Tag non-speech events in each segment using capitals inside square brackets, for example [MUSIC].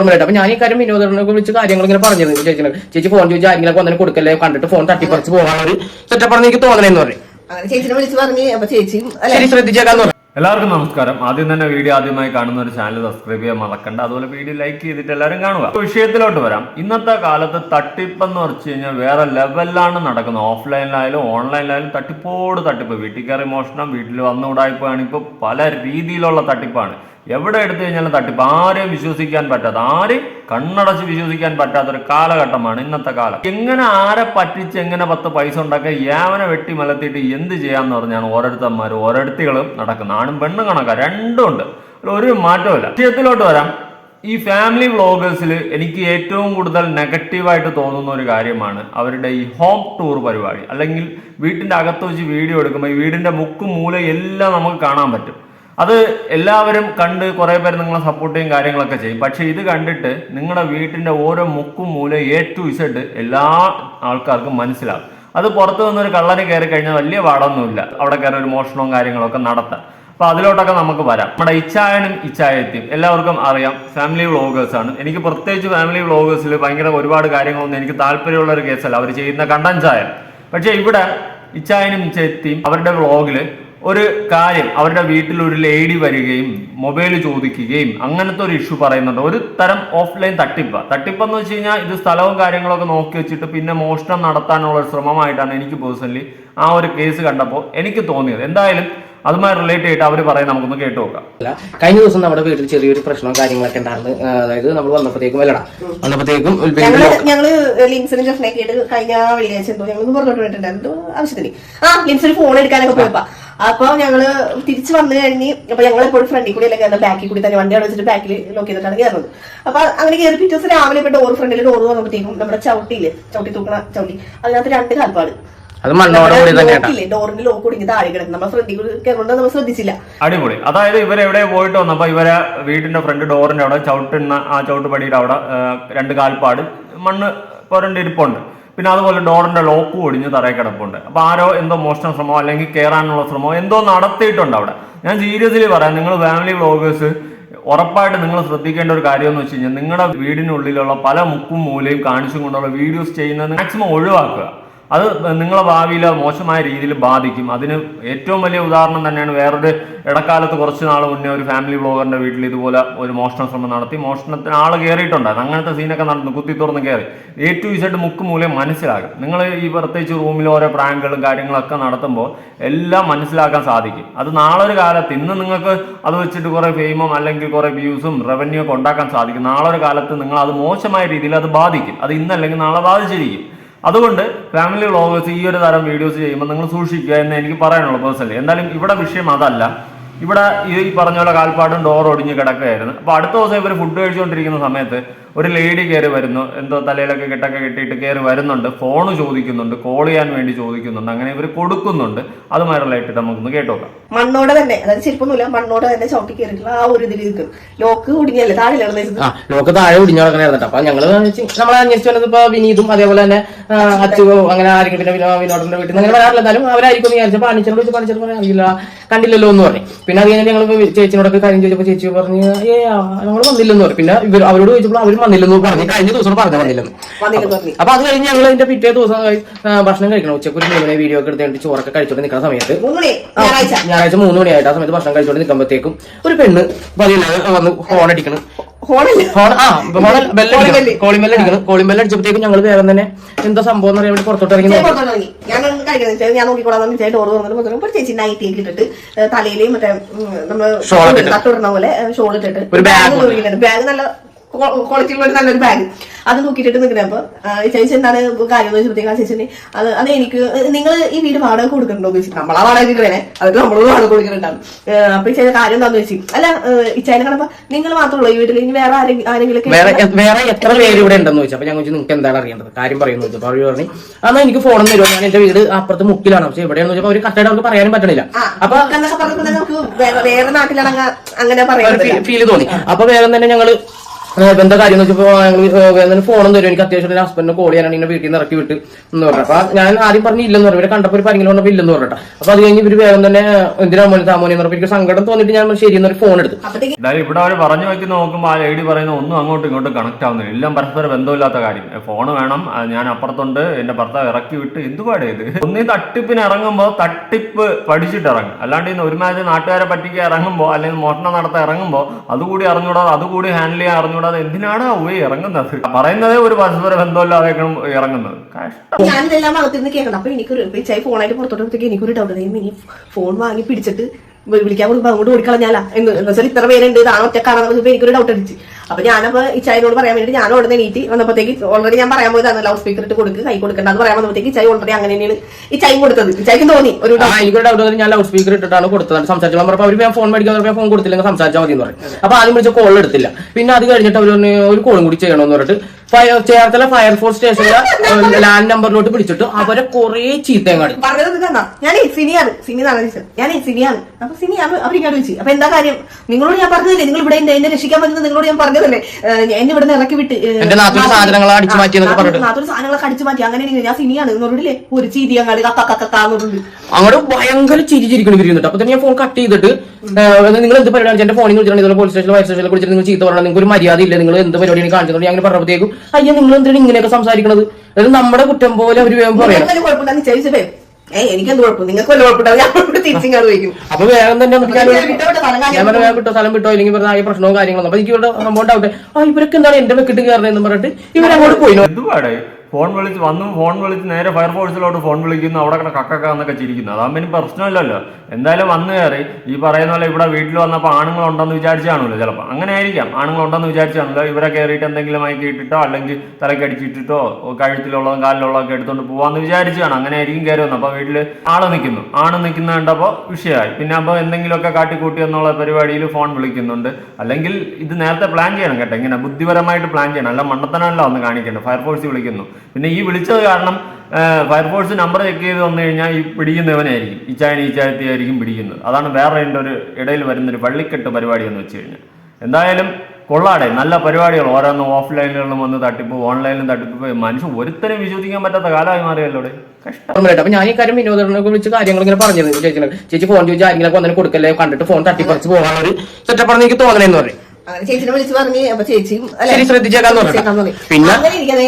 അപ്പൊ ഞാൻ ഈ കാര്യം വിനോദനെ വിളിച്ച് കാര്യങ്ങൾ ഇങ്ങനെ പറഞ്ഞത് ചേച്ചി ചേച്ചി ഫോൺ ചോദിച്ചാൽ ആരെങ്കിലും വന്നതിന് കൊടുക്കല്ലേ? കണ്ടിട്ട് ഫോൺ തട്ടിപ്പറിച്ച് പോകാനുള്ള ഒരു സെറ്റപ്പാണെന്ന് എനിക്ക് തോന്നണേന്ന് പറയും ചേച്ചിനെ വിളിച്ച് പറഞ്ഞു അപ്പൊ ചേച്ചിയും ശരി ശ്രദ്ധിച്ചേക്കാന്ന് പറഞ്ഞു. എല്ലാവർക്കും നമസ്കാരം. ആദ്യം തന്നെ വീഡിയോ ആദ്യമായി കാണുന്ന ഒരു ചാനൽ സബ്സ്ക്രൈബ് ചെയ്യാൻ മറക്കണ്ട. അതുപോലെ വീഡിയോ ലൈക്ക് ചെയ്തിട്ട് എല്ലാവരും കാണുക. വിഷയത്തിലോട്ട് വരാം. ഇന്നത്തെ കാലത്ത് തട്ടിപ്പെന്ന് പറിച്ചു കഴിഞ്ഞാൽ വേറെ ലെവലിലാണ് നടക്കുന്നത്. ഓഫ്ലൈനിലായാലും ഓൺലൈനിലായാലും തട്ടിപ്പോട് തട്ടിപ്പ്. വീട്ടിൽ കയറി മോഷണം വീട്ടിൽ വന്ന് ഉടായ്പാണ് ഇപ്പോൾ പല രീതിയിലുള്ള തട്ടിപ്പാണ്. എവിടെ എടുത്തു കഴിഞ്ഞാലും തട്ടിപ്പ്. ആരെയും വിശ്വസിക്കാൻ പറ്റാത്ത ആരെയും കണ്ണടച്ച് വിശ്വസിക്കാൻ പറ്റാത്ത ഒരു കാലഘട്ടമാണ് ഇന്നത്തെ കാലം. എങ്ങനെ ആരെ പറ്റിച്ച് എങ്ങനെ പത്ത് പൈസ ഉണ്ടാക്കുക യാവനെ വെട്ടി മലത്തിയിട്ട് എന്ത് ചെയ്യാന്ന് പറഞ്ഞാണ് ഓരോരുത്തന്മാർ ഓരോരുത്തികളും നടക്കുന്നത്. ആണും പെണ്ണും കണക്കാ രണ്ടും ഉണ്ട്. ഒരു മാറ്റമില്ല വിഷയത്തിലോട്ട് വരാം. ഈ ഫാമിലി വ്ളോഗേഴ്സിൽ എനിക്ക് ഏറ്റവും കൂടുതൽ നെഗറ്റീവായിട്ട് തോന്നുന്ന ഒരു കാര്യമാണ് അവരുടെ ഈ ഹോം ടൂർ പരിപാടി. അല്ലെങ്കിൽ വീട്ടിന്റെ അകത്ത് വെച്ച് വീഡിയോ എടുക്കുമ്പോൾ ഈ വീടിന്റെ മുക്കും മൂലയും എല്ലാം നമുക്ക് കാണാൻ പറ്റും. അത് എല്ലാവരും കണ്ട് കുറേ പേര് നിങ്ങളെ സപ്പോർട്ട് ചെയ്യും കാര്യങ്ങളൊക്കെ ചെയ്യും. പക്ഷെ ഇത് കണ്ടിട്ട് നിങ്ങളുടെ വീട്ടിന്റെ ഓരോ മുക്കും മൂലം എ ടു ഇസഡ് എല്ലാ ആൾക്കാർക്കും മനസ്സിലാകും അത് പുറത്തു നിന്നൊരു കള്ളന് കയറി കഴിഞ്ഞാൽ വലിയ പാടൊന്നുമില്ല. അവിടെ കയറി ഒരു മോഷണവും കാര്യങ്ങളൊക്കെ നടത്താം. അപ്പൊ അതിലോട്ടൊക്കെ നമുക്ക് വരാം. നമ്മുടെ ഇച്ചായനും ഇച്ചായത്തിയും എല്ലാവർക്കും അറിയാം ഫാമിലി വ്ളോഗേഴ്സ് ആണ്. എനിക്ക് പ്രത്യേകിച്ച് ഫാമിലി വ്ളോഗേഴ്സിൽ ഭയങ്കര ഒരുപാട് കാര്യങ്ങളൊന്നും എനിക്ക് താല്പര്യമുള്ള ഒരു കേസല്ല. അവർ ചെയ്യുന്ന കണ്ടൻസായ പക്ഷേ ഇവിടെ ഇച്ചായനും ഇച്ചായത്തിയും അവരുടെ വ്ളോഗിൽ ഒരു കാര്യം അവരുടെ വീട്ടിൽ ഒരു ലേഡി വരികയും മൊബൈൽ ചോദിക്കുകയും അങ്ങനത്തെ ഒരു ഇഷ്യൂ പറയുന്നുണ്ട്. ഒരു തരം ഓഫ്ലൈൻ തട്ടിപ്പ്. തട്ടിപ്പെന്ന് വെച്ച് കഴിഞ്ഞാൽ ഇത് സ്ഥലവും കാര്യങ്ങളൊക്കെ നോക്കി വെച്ചിട്ട് പിന്നെ മോഷണം നടത്താനുള്ള ശ്രമമായിട്ടാണ് എനിക്ക് പേഴ്സണലി ആ ഒരു കേസ് കണ്ടപ്പോൾ എനിക്ക് തോന്നിയത്. എന്തായാലും അതുമായി റിലേറ്റ് ചെയ്തിട്ട് അവർ പറയുന്നത് നമുക്കൊന്ന് കേട്ടു നോക്കാം. അല്ല കഴിഞ്ഞ ദിവസം നമ്മുടെ വീട്ടിൽ ചെറിയൊരു പ്രശ്നവും കാര്യങ്ങളൊക്കെ ഉണ്ടായിരുന്നു. അതായത് നമ്മൾ വന്നപ്പോഴത്തേക്കും അല്ലടാ വന്നപ്പോഴത്തേക്കും പിന്നെ ഞങ്ങൾ ഞങ്ങൾ ലിൻസിന് ജസ്റ്റിനൊക്കെ ആയിട്ട് കഴിഞ്ഞ വെള്ളിയാഴ്ച എന്തോ ഞങ്ങൾ പുറത്തോട്ട് പോയിട്ടുണ്ടായിരുന്നു ആവശ്യത്തിന്. ആ ലിൻസിന് ഫോൺ എടുക്കാനൊക്കെ പോയപ്പോ. അപ്പൊ ഞങ്ങൾ തിരിച്ചു വന്നു കഴിഞ്ഞ് അപ്പൊ ഞങ്ങൾ എപ്പോഴും ഫ്രണ്ടിൽ കൂടി അല്ലെങ്കിൽ ബാക്കിൽ കൂടി തന്നെ വണ്ടി അവിടെ വെച്ചിട്ട് ബാക്കിൽ ലോക്ക് ചെയ്തിട്ടാണ് കയറുന്നത്. അപ്പൊ അങ്ങനെ കയറി പിറ്റേ ദിവസം രാവിലെ ഇപ്പൊ ഡോർ ഫ്രണ്ടിൽ ഡോർ വന്നപ്പോഴത്തേക്കും നമ്മുടെ ചവിട്ടിയിൽ ചവിട്ടി തൂക്കണ ചവിട്ടി. അതിനകത്ത് രണ്ട് കാൽപ്പാട്. അത് ഡോറിന്റെ ലോക്ക് കുടുങ്ങി താഴെ കിടക്കും നമ്മൾ ഫ്രണ്ടിൽ കൂടി കയറുന്നത് നമ്മൾ ശ്രദ്ധിച്ചില്ല. അടിപൊളി. അതായത് ഇവരെവിടെ പോയിട്ട് വന്നപ്പോ ഇവരെ വീട്ടിന്റെ ഫ്രണ്ട് ഡോറിന്റെ അവിടെ ചവിട്ടുന്ന ആ ചവിട്ടുപടിയുടെ അവിടെ രണ്ട് കാൽപ്പാട് മണ്ണ് പുരണ്ട് ഇരിപ്പുണ്ട്. പിന്നെ അതുപോലെ ഡോറിന്റെ ലോക്ക് ഒടിഞ്ഞ് തറയിൽ കിടപ്പുണ്ട്. അപ്പൊ ആരോ എന്തോ മോഷണ ശ്രമമോ അല്ലെങ്കിൽ കയറാനുള്ള ശ്രമമോ എന്തോ നടത്തിയിട്ടുണ്ട് അവിടെ. ഞാൻ സീരിയസ്ലി പറയാം നിങ്ങൾ ഫാമിലി വ്ളോഗേഴ്സ് ഉറപ്പായിട്ട് നിങ്ങൾ ശ്രദ്ധിക്കേണ്ട ഒരു കാര്യം എന്ന് വെച്ച് കഴിഞ്ഞാൽ നിങ്ങളുടെ വീടിനുള്ളിലുള്ള പല മുക്കും മൂലയും കാണിച്ചും കൊണ്ടുള്ള വീഡിയോസ് ചെയ്യുന്നത് മാക്സിമം ഒഴിവാക്കുക. അത് നിങ്ങളെ ഭാവിയിൽ മോശമായ രീതിയിൽ ബാധിക്കും. അതിന് ഏറ്റവും വലിയ ഉദാഹരണം തന്നെയാണ് വേറൊരു ഇടക്കാലത്ത് കുറച്ച് നാൾ മുന്നേ ഒരു ഫാമിലി ബ്ലോഗറിന്റെ വീട്ടിൽ ഇതുപോലെ ഒരു മോഷണ ശ്രമം നടത്തി. മോഷണത്തിന് ആൾ കയറിയിട്ടുണ്ടായിരുന്നു അങ്ങനത്തെ സീനൊക്കെ നടന്നു. കുത്തി തുറന്ന് കയറി എ ടു ഇസഡ് മുക്ക് മൂലം മനസ്സിലാകും. നിങ്ങൾ ഈ പ്രത്യേകിച്ച് റൂമിൽ ഓരോ പ്രാങ്കുകളും കാര്യങ്ങളൊക്കെ നടത്തുമ്പോൾ എല്ലാം മനസ്സിലാക്കാൻ സാധിക്കും. അത് നാളെ ഒരു കാലത്ത് ഇന്ന് നിങ്ങൾക്ക് അത് വെച്ചിട്ട് കുറേ ഫെയിമും അല്ലെങ്കിൽ കുറേ വ്യൂസും റവന്യൂ ഒക്കെ ഉണ്ടാക്കാൻ സാധിക്കും. നാളെ ഒരു കാലത്ത് നിങ്ങൾ അത് മോശമായ രീതിയിൽ അത് ബാധിക്കും. അത് ഇന്നല്ലെങ്കിൽ നാളെ ബാധിച്ചിരിക്കും. അതുകൊണ്ട് ഫാമിലി വ്ളോഗേഴ്സ് ഈ ഒരു തരം വീഡിയോസ് ചെയ്യുമ്പോൾ നിങ്ങൾ സൂക്ഷിക്കുക എന്ന് എനിക്ക് പറയാനുള്ളൂ പേഴ്സണലി എന്തായാലും ഇവിടെ വിഷയം അതല്ല. ഇവിടെ ഈ പറഞ്ഞ പോലെ കാൽപ്പാടും ഡോർ ഒടിഞ്ഞ് കിടക്കുകയായിരുന്നു. അപ്പോൾ അടുത്ത ദിവസം ഇവർ ഫുഡ് കഴിച്ചുകൊണ്ടിരിക്കുന്ന സമയത്ത് ഒരു ലേഡി കയറി വരുന്നു. എന്തോ തലയിലൊക്കെ കെട്ടൊക്കെ കെട്ടിയിട്ട് കയറി വരുന്നുണ്ട്. ഫോണ് ചോദിക്കുന്നുണ്ട്. കോൾ ചെയ്യാൻ വേണ്ടി ചോദിക്കുന്നുണ്ട്. അങ്ങനെ ഇവർ കൊടുക്കുന്നുണ്ട്. അതുമായി റിലേറ്റഡ് നമുക്കൊന്ന് കേട്ടോക്കാം. മണ്ണോടെ തന്നെ. അതായത് ചെരുപ്പൊന്നുമില്ല മണ്ണോടെ തന്നെ ചവിട്ടി കയറിയിട്ടുള്ള ആ ഒരു ഇതിൽ നിൽക്കും. ലോക്ക് കുടുങ്ങിയല്ലേ താഴെ ലോക്ക് താഴെ ഒടിഞ്ഞു കിടക്കണായിരുന്നു അപ്പൊ ഞങ്ങൾ നമ്മളെ അന്വേഷിച്ചു വന്നത് ഇപ്പൊ വിനീതും അതേപോലെ തന്നെ അച്ഛനോ അങ്ങനെ ആരെങ്കിലും പിന്നെ വിനോ- വിനോദന്റെ വീട്ടിൽ നിന്ന് അങ്ങനെ വരാറില്ല. എന്നാലും അവരായിരിക്കും വിചാരിച്ചപ്പോ അണിച്ചോട് വെച്ച് പണിച്ചോട് പറയാൻ അറിയില്ല കണ്ടില്ലല്ലോ എന്ന് പറഞ്ഞു. പിന്നെ അത് കഴിഞ്ഞാൽ ഞങ്ങൾ ചേച്ചിനോടൊക്കെ കാര്യം ചോദിച്ചപ്പോ ചേച്ചി പറഞ്ഞു ഏ ഞങ്ങൾ വന്നില്ലെന്ന് പറഞ്ഞു. പിന്നെ ഇവർ അവരോട് ചോദിച്ചപ്പോൾ അവരും വന്നില്ലെന്ന് പറഞ്ഞു. കഴിഞ്ഞ ദിവസം പറഞ്ഞു വന്നില്ലെന്ന്. അപ്പൊ അത് കഴിഞ്ഞ് ഞങ്ങൾ അതിന്റെ പിറ്റേ ദിവസം ഭക്ഷണം കഴിക്കണം. ഉച്ചയ്ക്ക് ഒരു മൂന്ന് വീഡിയോ ഒക്കെ എടുത്തിട്ട് ചോറൊക്കെ കഴിച്ചോണ്ട് നിൽക്കുന്ന സമയത്ത് ഞായറാഴ്ച? മൂന്ന് മണിയായിട്ട് ആ സമയത്ത് ഭക്ഷണം കഴിച്ചോണ്ട് നിൽക്കുമ്പോഴത്തേക്കും ഒരു പെണ്ണ് പതിയില്ലാതെ വന്ന് ഹോൺ അടിക്കണം. ഫോണില്ല ഹോൺ ആ ഹോൺ ബെല്ലടിക്കണം ബെല്ല്. കോളിംഗ് ബെല്ല് അടിക്കണം. കോളിംഗ് ബെല്ല് അടിച്ചപ്പോഴത്തേക്കും ഞങ്ങൾ വേഗം തന്നെ എന്താ സംഭവം എന്ന് പറയാൻ പുറത്തോട്ട് ഇറങ്ങി ഞാൻ നോക്കിക്കോളാം ഡോർ തുറന്നിട്ട് ചേച്ചി നൈറ്റി ഇട്ടിട്ട് ഏഹ് മറ്റേ നമ്മൾ. തട്ടുവിടുന്ന പോലെ ഷോൾ ഇട്ടിട്ട് ബാഗ് നല്ല ക്വാളിറ്റി ഉള്ള ഒരു നല്ലൊരു ബാഗ് അത് നോക്കിയിട്ട് നിൽക്കുന്നപ്പോ ചേച്ചി എന്താണ് കാര്യം എന്ന് ആ ചേച്ചി അത് അത് എനിക്ക് നിങ്ങൾ ഈ വീട് വാടക കൊടുക്കുന്നുണ്ടോ എന്ന് ചോദിച്ചു നമ്മളാ വാടക കിട്ടണേ. അതൊക്കെ നമ്മൾ വാടക കൊടുക്കുന്നുണ്ടാവും അപ്പൊ ചേച്ചി കാര്യം എന്താന്ന് ചോദിച്ചു. അല്ല ഇച്ചായനെ കണ്ടപ്പോ നിങ്ങൾ മാത്രമുള്ള ഈ വീട്ടിൽ ഇനി വേറെ ആരെങ്കിലും വേറെ വേറെ എത്ര പേര് ഇവിടെ ഉണ്ടെന്ന് ചോദിച്ചു. അപ്പൊ ഞാൻ ചോദിച്ചു നിങ്ങൾക്ക് എന്താണ് അറിയേണ്ടത്? കാര്യം പറയുന്നു ചോദിച്ചു. അപ്പൊ പറഞ്ഞു അന്നാ എനിക്ക് ഫോൺ തരുമോ? ഞാൻ എന്റെ വീട് അപ്പുറത്ത് മുക്കിലാണ്. പക്ഷെ എവിടെയാണെന്ന് ചോദിച്ചപ്പോൾ അവർ കറക്റ്റായിട്ട് അവർക്ക് പറയാനും പറ്റണില്ല. അപ്പൊ വേറെ നാട്ടിലാണ് അങ്ങനെ പറയാൻ ഫീൽ തോന്നി. അപ്പൊ വേഗം തന്നെ ഞങ്ങൾ എന്താ കാര്യം എന്ന് ഫോൺ ഞങ്ങൾ ഫോണും തരും. എനിക്ക് അത്യാവശ്യം ഹസ്ബൻഡിനെ കോൾ ചെയ്യാനാണ് ഇങ്ങനെ വീട്ടിൽ നിന്ന് ഇറക്കി വിട്ട് എന്ന് പറഞ്ഞു. അപ്പൊ ഞാൻ ആദ്യം പറഞ്ഞു ഇല്ലെന്ന് പറഞ്ഞു. ഇവരെ കണ്ടപ്പോൾ ഒരു പരിങ്ങനെ പറഞ്ഞപ്പോൾ ഇല്ലെന്ന് പറഞ്ഞിട്ട് അപ്പൊ അത് കഴിഞ്ഞ് ഇവർ വേഗം തന്നെ എന്തിനാ മോനെ താമോനെ എന്ന് പറഞ്ഞപ്പോൾ എനിക്ക് സങ്കടം തോന്നിട്ട് ഞാൻ ശരി എന്നൊരു ഫോൺ എടുത്തു. ഇവിടെ അവർ പറഞ്ഞു വെക്കുന്ന നോക്കുമ്പോൾ ആ ഐഡി പറയുന്ന ഒന്നും അങ്ങോട്ടും ഇങ്ങോട്ടും കണക്ട് ആവുന്നില്ല. എല്ലാം പരസ്പര ബന്ധമില്ലാത്ത കാര്യം. ഫോൺ വേണം. ഞാൻ അപ്പുറത്തുണ്ട്. എന്റെ ഭർത്താവ് ഇറക്കി വിട്ട്. എന്തുപാട് ഇത്? ഒന്നീ തട്ടിപ്പിന് ഇറങ്ങുമ്പോൾ തട്ടിപ്പ് പഠിച്ചിട്ട് ഇറങ്ങും. അല്ലാണ്ട് ഇന്ന് ഒരു മാച്ച് നാട്ടുകാരെ പറ്റിക്ക് ഇറങ്ങുമ്പോൾ അല്ലെങ്കിൽ മോഷണം നടത്താൻ ഇറങ്ങുമ്പോൾ അതുകൂടി അറിഞ്ഞൂടാതെ അതുകൂടി ഹാൻഡിൽ ചെയ്യാൻ അറിഞ്ഞൂടാതെ എന്തിനാണ് പോയി ഇറങ്ങുന്നത്? പറയുന്നത് ഒരു പരസ്പര ബന്ധമില്ലാതെയൊക്കെയാണ് ഇറങ്ങുന്നത്. ഞാനിതെല്ലാം അകത്തിരുന്ന് കേൾക്കണം. അപ്പൊ എനിക്കൊരു ഫോണായിട്ട് പുറത്തോട്ടപ്പോഴത്തേക്ക് എനിക്കൊരു ഡൗട്ട് ഇനി ഫോൺ വാങ്ങി പിടിച്ചിട്ട് വിളിക്കാൻ കൊടുക്കുമ്പോ അങ്ങോട്ട് ഓടിക്കളഞ്ഞാലാ. എന്ന് എന്ന് വെച്ചാൽ ഇത്ര പേരുണ്ട് ഇതാണ് ഒറ്റക്കാണെന്ന് ഇപ്പൊ എനിക്കൊരു ഡൗട്ട് അടിച്ച്. അപ്പൊ ഞാനപ്പോ ഈ ചായനോട് പറയാൻ വേണ്ടി ഞാൻ ഉടനെ നീട്ടി വന്നപ്പോഴത്തേക്ക് ഓൾറെഡി ഞാൻ പറയാൻ പോയതാണ് ലൗഡ് സ്പീക്കർ ഇട്ട് കൊടുക്ക് കൈ കൊടുക്കണ്ട അത് പറയാൻ വന്നപ്പോഴത്തേക്ക് ഈ ചായ ഓൾറെഡി അങ്ങനെ തന്നെയാണ് ഈ ചായ കൊടുത്തത്. ചായക്കും തോന്നി ഒരു എനിക്കൊരു ഡൗട്ട് ഞാൻ ലൗഡ് സ്പീക്കർ ഇട്ടിട്ടാണ് കൊടുത്തത്. സംസാരിച്ചു പറഞ്ഞപ്പോൾ അവർ ഞാൻ ഫോൺ മേടിക്കാൻ പറഞ്ഞപ്പോൾ ഫോൺ കൊടുത്തില്ലെങ്കിൽ സംസാരിച്ചാൽ മതി എന്ന് പറഞ്ഞു. അപ്പൊ ആദ്യം വിളിച്ച കോൾ എടുത്തില്ല. പിന്നെ അത് കഴിഞ്ഞിട്ട് അവർ ഒരു കോളും കൂടി ചെയ്യണമെന്ന് പറഞ്ഞിട്ട് ഫയർ ചേർത്തല ഫയർഫോഴ്സ് സ്റ്റേഷനിലെ ലാൻഡ് നമ്പറിലോട്ട് വിളിച്ചിട്ട് അവരെ കൊറേ ചീത്തയും കാണിച്ചു പറഞ്ഞത് ഇതാ ഞാൻ സിനിയാണ് സിനി ഞാൻ സിനിയാണ് അപ്പൊ സിനി ഞാൻ ചോദിച്ചു അപ്പൊ എന്താ കാര്യം? നിങ്ങളോട് ഞാൻ പറഞ്ഞതല്ലേ? നിങ്ങൾ ഇവിടെ എന്നെ രക്ഷിക്കാൻ പറ്റുന്നത് നിങ്ങളോട് ഞാൻ പറഞ്ഞതല്ലേ? എന്നെ ഇവിടെ ഇറക്കി വിട്ട് സാധനങ്ങൾ അടിച്ചു മാറ്റി പറഞ്ഞു സാധനങ്ങളൊക്കെ അടിച്ചു മാറ്റി. അങ്ങനെ ഞാൻ സിനിയാണ് എന്നോടില്ലേ ഒരു ചീതി അങ്ങാട് കക്ക കക്കാന്നുണ്ട് അങ്ങോട്ട് ഭയങ്കര ചിരി ചിരിക്കണം ഇവർ അപ്പൊ തന്നെ ഞാൻ ഫോൺ കട്ട് ചെയ്തിട്ട് നിങ്ങൾ എന്ത് പരിപാടിയാണ്? എന്റെ ഫോണിൽ വിളിച്ചിട്ടുണ്ട് ഇതുപോലെ പോലീസ് സ്റ്റേഷനിൽ വൈസ് സ്റ്റേഷനിൽ വിളിച്ചിട്ട് നിങ്ങൾ ചീത്ത പറഞ്ഞാൽ നിങ്ങൾക്ക് ഒരു മര്യാദ ഇല്ല നിങ്ങൾ എന്ത് പരിപാടിയാണ് കാണിച്ചത് ഞാൻ അങ്ങനെ പറഞ്ഞപ്പോഴത്തേക്കും അയ്യോ നിങ്ങൾ എന്തിനാണ് ഇങ്ങനെയൊക്കെ സംസാരിക്കണത്? അതായത് നമ്മുടെ കുറ്റം പോലെ ഒരു വേഗം പറയാം എനിക്ക് കുഴപ്പമുണ്ടെന്ന് ചോദിച്ചപ്പേ ഏയ് എനിക്കെന്ത് കുഴപ്പം? നിങ്ങൾക്ക് വല്ല കുഴപ്പമുണ്ടാവും ഞാൻ ഇവിടെ [LAUGHS] തിരിച്ചിങ്ങാട് വയ്ക്കും അപ്പൊ വേഗം തന്നെ പറഞ്ഞു വേഗം വിട്ടോ സ്ഥലം കിട്ടോ അല്ലെങ്കിൽ ആകെ പ്രശ്നവും കാര്യങ്ങളും. അപ്പൊ എനിക്ക് ഇവിടെ സംഭവം ഉണ്ടാവട്ടെ. ആ ഇവരൊക്കെ എന്താണ് എന്റെ വെക്കിട്ട് കയറണെന്ന് പറഞ്ഞിട്ട് ഇവരങ്ങോട്ട് പോയി ഫോൺ വിളിച്ച് വന്നു ഫോൺ വിളിച്ച് നേരെ ഫയർഫോഴ്സിലോട്ട് ഫോൺ വിളിക്കുന്നു അവിടെ കിടന്ന് കക്കക്ക എന്നൊക്കെ ചിരിക്കുന്നു. അതാകുമ്പോൾ ഇനി പ്രശ്നമില്ലല്ലോ. എന്തായാലും വന്നു കയറി ഈ പറയുന്ന പോലെ ഇവിടെ വീട്ടിൽ വന്നപ്പോൾ ആണുങ്ങളുണ്ടെന്ന് വിചാരിച്ചാണല്ലോ ചിലപ്പോൾ അങ്ങനെ ആയിരിക്കാം ആണുങ്ങളുണ്ടെന്ന് വിചാരിച്ചാണല്ലോ. ഇവരെ കയറിയിട്ട് എന്തെങ്കിലും മയക്കി ഇട്ടിട്ടോ അല്ലെങ്കിൽ തലയ്ക്ക് തലക്കടിച്ചിട്ടിട്ടോ കഴുത്തിലുള്ളതും കാലിലുള്ളതൊക്കെ എടുത്തുകൊണ്ട് പോകാമെന്ന് വിചാരിച്ചാണ്. അങ്ങനെ ആയിരിക്കും കയറി വന്നത്. അപ്പോൾ വീട്ടിൽ ആൾ നിൽക്കുന്നു ആണ് നിൽക്കുന്ന കണ്ടപ്പോൾ വിഷയമായി. പിന്നെ അപ്പോൾ എന്തെങ്കിലുമൊക്കെ കാട്ടിക്കൂട്ടി എന്നുള്ള പരിപാടിയിൽ ഫോൺ വിളിക്കുന്നുണ്ട്. അല്ലെങ്കിൽ ഇത് നേരത്തെ പ്ലാൻ ചെയ്യണം കേട്ടോ. ഇങ്ങനെ ബുദ്ധിപരമായിട്ട് പ്ലാൻ ചെയ്യണം. അല്ല മണ്ടത്തനമല്ല ഒന്ന് കാണിക്കേണ്ടത്. ഫയർഫോഴ്സ് വിളിക്കുന്നു. പിന്നെ ഈ വിളിച്ചത് കാരണം ഫയർഫോഴ്സ് നമ്പർ ചെക്ക് ചെയ്ത് വന്നു കഴിഞ്ഞാൽ ഈ പിടിക്കുന്നവനായിരിക്കും. ഈ ചായനി ഈ പിടിക്കുന്നത്. അതാണ് വേറെ എന്റെ ഒരു ഇടയിൽ വരുന്നൊരു വള്ളിക്കെട്ട് പരിപാടി എന്ന് വെച്ച് കഴിഞ്ഞാൽ. എന്തായാലും കൊള്ളാടെ നല്ല പരിപാടികൾ. ഓരോന്ന് ഓഫ്ലൈനിലും വന്ന് തട്ടിപ്പ് ഓൺലൈനിലും തട്ടിപ്പ്. മനുഷ്യൻ ഒരുത്തരും വിശ്വസിക്കാൻ പറ്റാത്ത കാലമായി മാറിയല്ലോ. അപ്പൊ ഞാൻ ഈ കാര്യം വിനോദനെ വിളിച്ച് കാര്യങ്ങൾ ഇങ്ങനെ പറഞ്ഞിരുന്നു ചേച്ചി. ചേച്ചി ഫോൺ ചോദിച്ചാൽ ആരെങ്കിലും ഒന്നിനെ കൊടുക്കല്ലേ? കണ്ടിട്ട് ഫോൺ തട്ടിപ്പറിച്ച് പോകാനുള്ള ഒരു സെറ്റപ്പാണെന്ന് എനിക്ക് തോന്നണെന്ന് പറയും. അങ്ങനെ ചേച്ചിനെ വിളിച്ച് പറഞ്ഞ് അപ്പൊ ചേച്ചിയും ശരി, ശ്രദ്ധിച്ചേക്കാന്ന് പറഞ്ഞു. ശ്രദ്ധിച്ചേക്കാന്ന് പിന്നെ? അങ്ങനെ ഇരിക്കണേ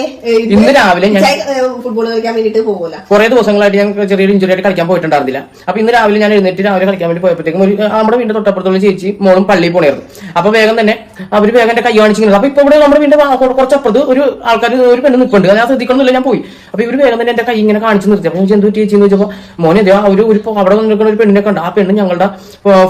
ഇന്ന് രാവിലെ ഞാൻ- ഫുട്ബോൾ കളിക്കാൻ വേണ്ടിട്ട് പോകൂല. കുറെ ദിവസങ്ങളായിട്ട് ഞാൻ ചെറിയൊരു ഇഞ്ചുറി ആയിട്ട് കളിക്കാൻ പോയിട്ടുണ്ടായിരുന്നില്ല. അപ്പൊ ഇന്ന് രാവിലെ ഞാൻ എഴുന്നേറ്റ് രാവിലെ കളിക്കാൻ വേണ്ടി പോയപ്പോഴത്തേക്കും ഒരു നമ്മുടെ വീടിന്റെ തൊട്ടപ്പുറത്തുള്ള ചേച്ചി മോളും പള്ളിയിൽ പോണായിരുന്നു. അപ്പൊ വേഗം തന്നെ അവർ വേഗം എന്റെ കൈ കാണിച്ചിരുന്നു അപ്പൊ ഇപ്പൊ ഇവിടെ നമ്മുടെ വീടിന്റെ വാ- കുറ- കുറച്ചപ്പുറത്ത് ഒരു ആൾക്കാർ ഒരു പെണ്ണ് നിൽക്കുന്നുണ്ട് ഞാൻ ശ്രദ്ധിക്കണമെന്നില്ല ഞാൻ പോയി. അപ്പൊ ഇവർ വേഗം തന്നെ എന്റെ കൈ ഇങ്ങനെ കാണിച്ചു നിർത്തി. അപ്പൊ ഞാൻ എന്ത് ചേച്ചി എന്ന് ചോദിച്ചപ്പോ മോനെ ഇതേ ഒരു ഒരു അവിടെ നിൽക്കുന്ന ഒരു പെണ്ണിനെ കണ്ട്. ആ പെണ്ണ് ഞങ്ങളുടെ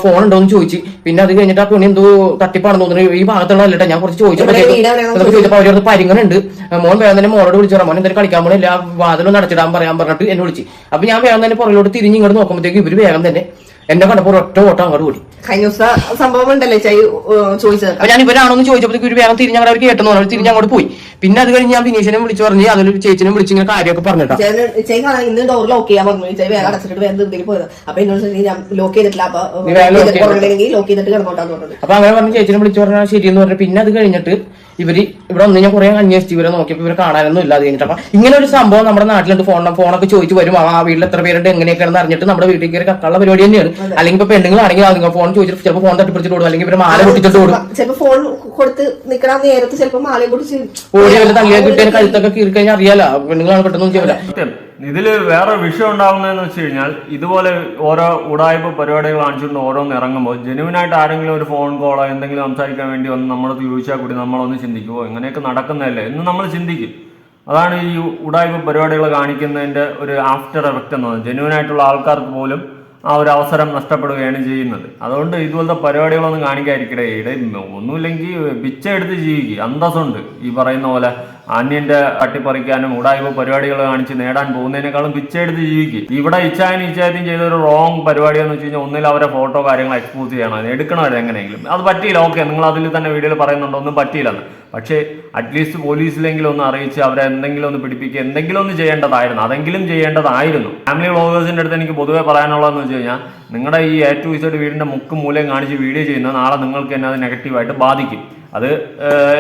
ഫോൺ ഉണ്ടോ എന്ന് ചോദിച്ചു. പിന്നെ അത് കഴിഞ്ഞിട്ട് ആ പെണ്ണ് എന്തോ തട്ടിപ്പാണെന്ന് തോന്നുന്നു. ഈ ഭാഗത്തുള്ള അല്ലട്ടെ ഞാൻ കുറച്ച് ചോദിച്ചപ്പോൾ വീട് എവിടെയാണെന്ന് ചോദിച്ചപ്പോ അവരോട് പരിങ്ങനുണ്ട് മോൻ വേഗം തന്നെ മോളോട് വിളിച്ചു പറയാം മോൻ എന്തായാലും കളിക്കാൻ പോലും എല്ലാ വാതിലും നടച്ചിടാൻ പറയാൻ പറഞ്ഞിട്ട് എന്നെ വിളിച്ചു. അപ്പൊ ഞാൻ വേഗം തന്നെ പുറകിലോട്ട് തിരിഞ്ഞ് ഇങ്ങോട്ട് നോക്കുമ്പോഴത്തേക്ക് ഇവർ വേഗം തന്നെ എന്നെ കണ്ടപ്പോ ഒറ്റ ഓട്ടം അങ്ങോട്ട് കൂടി കഴിഞ്ഞ ദിവസം സംഭവം ഉണ്ടല്ലേ ചൈ ചോദിച്ചത്. അപ്പൊ ഞാൻ ഇവരാണോന്ന് ചോദിച്ചപ്പോഴത്തേക്ക് ഒരു വേഗം തിരിഞ്ഞ് അവർ കേട്ടെന്ന് പറഞ്ഞു. തിരിഞ്ഞ് അങ്ങോട്ട് പോയി. പിന്നെ അത് കഴിഞ്ഞ് ഞാൻ ബിനീഷിനെ വിളിച്ചു പറഞ്ഞ് അതിലൊരു ചേച്ചിനെ വിളിച്ച് ഇങ്ങനെ കാര്യമൊക്കെ പറഞ്ഞിട്ടാ. ചൈ ഇന്ന് ഡോർ ലോക്ക് ചെയ്യാൻ പറഞ്ഞു. ചൈ വേഗം അടച്ചിട്ട് വേറെ എന്തെങ്കിലും പോയത്. അപ്പൊ എന്നോട് ചോദിച്ചു, ഞാൻ ലോക്ക് ചെയ്തിട്ടില്ല. അപ്പൊ നീ വേഗം lock ചെയ്തിട്ട്. ഉറങ്ങണമെങ്കിൽ ലോക്ക് ചെയ്തിട്ട് കിടന്നോട്ടാന്ന് പറഞ്ഞത് അപ്പൊ അങ്ങനെ പറഞ്ഞ് ചേച്ചിനെ വിളിച്ചു പറഞ്ഞാൽ ശരിയെന്ന് പറഞ്ഞു പിന്നെ അത് കഴിഞ്ഞിട്ട് ഇവർ ഇവിടെ ഒന്ന് ഞാൻ കുറെ അന്വേഷിച്ചു ഇവരെ നോക്കിയപ്പോൾ ഇവരെ കാണാനൊന്നും ഇല്ലാതെ കഴിഞ്ഞിട്ട്. അപ്പൊ ഇങ്ങനെ ഒരു സംഭവം നമ്മുടെ നാട്ടിലുണ്ട് ഫോൺ ഫോണൊക്കെ ചോദിച്ചു വരും. ആ വീട്ടിൽ എത്ര പേരുണ്ട് എങ്ങനെയൊക്കെയാണെന്ന് അറിഞ്ഞിട്ട് നമ്മുടെ വീട്ടിൽ കയറി കക്കാനുള്ള പരിപാടി തന്നെയാണ്. അല്ലെങ്കിൽ ഇപ്പൊ പെണ്ണുങ്ങളാണെങ്കിൽ അതുങ്ങൾ ഫോൺ ചോദിച്ചിട്ട് ചിലപ്പോൾ ഫോൺ തട്ടിപ്പിടിച്ചിട്ട് ഓടും. അല്ലെങ്കിൽ ഇവരെ മാല പൊട്ടിച്ചിട്ട് ഓടും. ചിലപ്പോൾ ഫോൺ കൊടുത്ത് നിക്കണ നേരത്ത് ചിലപ്പോൾ മാല പൊട്ടിച്ച് ഓടി വല്ല തള്ളിയാൽ കിട്ടിയ കഴുത്തൊക്കെ കീറി കഴിഞ്ഞാൽ അറിയാലോ. പെണ്ണുങ്ങളാണ് പെട്ടെന്ന് ചെയ്യാൻ ഇതിൽ വേറെ വിഷയം ഉണ്ടാവുന്നതെന്ന് വെച്ച് കഴിഞ്ഞാൽ ഇതുപോലെ ഓരോ ഉടായ്പ പരിപാടികൾ കാണിച്ചുകൊണ്ട് ഓരോന്ന് ഇറങ്ങുമ്പോൾ ജെനുവിനായിട്ട് ആരെങ്കിലും ഒരു ഫോൺ കോളോ എന്തെങ്കിലും സംസാരിക്കാൻ വേണ്ടി ഒന്ന് നമ്മളത് ചോദിച്ചാൽ കൂടി നമ്മളൊന്ന് ചിന്തിക്കുമോ ഇങ്ങനെയൊക്കെ നടക്കുന്നതല്ലേ? എന്ന് നമ്മൾ ചിന്തിക്കും. അതാണ് ഈ ഉടായ്പ പരിപാടികൾ കാണിക്കുന്നതിന്റെ ഒരു ആഫ്റ്റർ എഫക്റ്റ് എന്ന് പറയുന്നത്. ജെനുവിനായിട്ടുള്ള ആൾക്കാർക്ക് പോലും ആ ഒരു അവസരം നഷ്ടപ്പെടുകയാണ് ചെയ്യുന്നത്. അതുകൊണ്ട് ഇതുപോലത്തെ പരിപാടികളൊന്നും കാണിക്കാതിരിക്കട്ടെ ഇവിടെ ഒന്നുമില്ലെങ്കിൽ പിച്ച എടുത്ത് ജീവിക്കുക അന്തസ്സുണ്ട്. ഈ പറയുന്ന പോലെ അന്യന്റെ തട്ടിപ്പറിക്കാനും ഉടായ്പ പരിപാടികൾ കാണിച്ച് നേടാൻ പോകുന്നതിനേക്കാളും പിച്ചെടുത്ത് ജീവിക്കും. ഇവിടെ ഇച്ഛാനും ഇച്ചായത്തിയും ചെയ്ത ഒരു റോങ് പരിപാടി എന്ന് വെച്ച് കഴിഞ്ഞാൽ ഒന്നിൽ അവരെ ഫോട്ടോ കാര്യങ്ങൾ എക്സ്പോസ് ചെയ്യണം. അത് എടുക്കണം അവർ എങ്ങനെയെങ്കിലും. അത് പറ്റിയില്ല. ഓക്കെ നിങ്ങൾ അതിൽ തന്നെ വീഡിയോയിൽ പറയുന്നുണ്ടോ. ഒന്നും പറ്റിയില്ലെന്ന്. പക്ഷേ അറ്റ്ലീസ്റ്റ് പോലീസിലെങ്കിലും ഒന്ന് അറിയിച്ച് അവരെ എന്തെങ്കിലും ഒന്ന് പിടിപ്പിക്കുക എന്തെങ്കിലും ഒന്ന് ചെയ്യേണ്ടതായിരുന്നു. അതെങ്കിലും ചെയ്യേണ്ടതായിരുന്നു. ഫാമിലി വ്ളോഗേഴ്സിന്റെ അടുത്ത് എനിക്ക് പൊതുവേ പറയാനുള്ളതെന്ന് വെച്ച് കഴിഞ്ഞാൽ നിങ്ങളുടെ ഈ എ ടു വീടിന്റെ മുക്കും മൂലയും കാണിച്ച് വീഡിയോ ചെയ്യുന്ന നാളെ നിങ്ങൾക്ക് തന്നെ അത് നെഗറ്റീവായിട്ട് ബാധിക്കും. അത്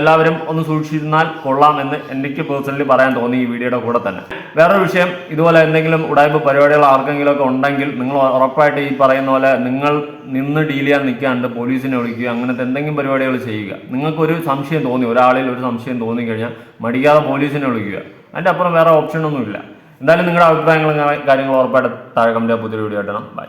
എല്ലാവരും ഒന്ന് സൂക്ഷിച്ചിരുന്നാൽ കൊള്ളാമെന്ന് എനിക്ക് പേഴ്സണലി പറയാൻ തോന്നി ഈ വീഡിയോയുടെ കൂടെ തന്നെ. വേറൊരു വിഷയം ഇതുപോലെ എന്തെങ്കിലും ഉടായ്പ പരിപാടികൾ ആർക്കെങ്കിലും ഒക്കെ ഉണ്ടെങ്കിൽ നിങ്ങൾ ഉറപ്പായിട്ട് ഈ പറയുന്ന പോലെ നിങ്ങൾ നിന്ന് ഡീൽ ചെയ്യാൻ നിൽക്കാണ്ട് പോലീസിനെ വിളിക്കുക അങ്ങനത്തെ എന്തെങ്കിലും പരിപാടികൾ ചെയ്യുക. നിങ്ങൾക്കൊരു സംശയം തോന്നി ഒരാളിൽ ഒരു സംശയം തോന്നി കഴിഞ്ഞാൽ മടിക്കാതെ പോലീസിനെ വിളിക്കുക. അതിന്റെ അപ്പുറം വേറെ ഓപ്ഷനൊന്നുമില്ല എന്തായാലും നിങ്ങളുടെ അഭിപ്രായങ്ങളും കാര്യങ്ങളും ഉറപ്പായിട്ട് താഴെ കമന്റ് പുതിയ വീഡിയോ ആയിട്ടാണ് ബൈ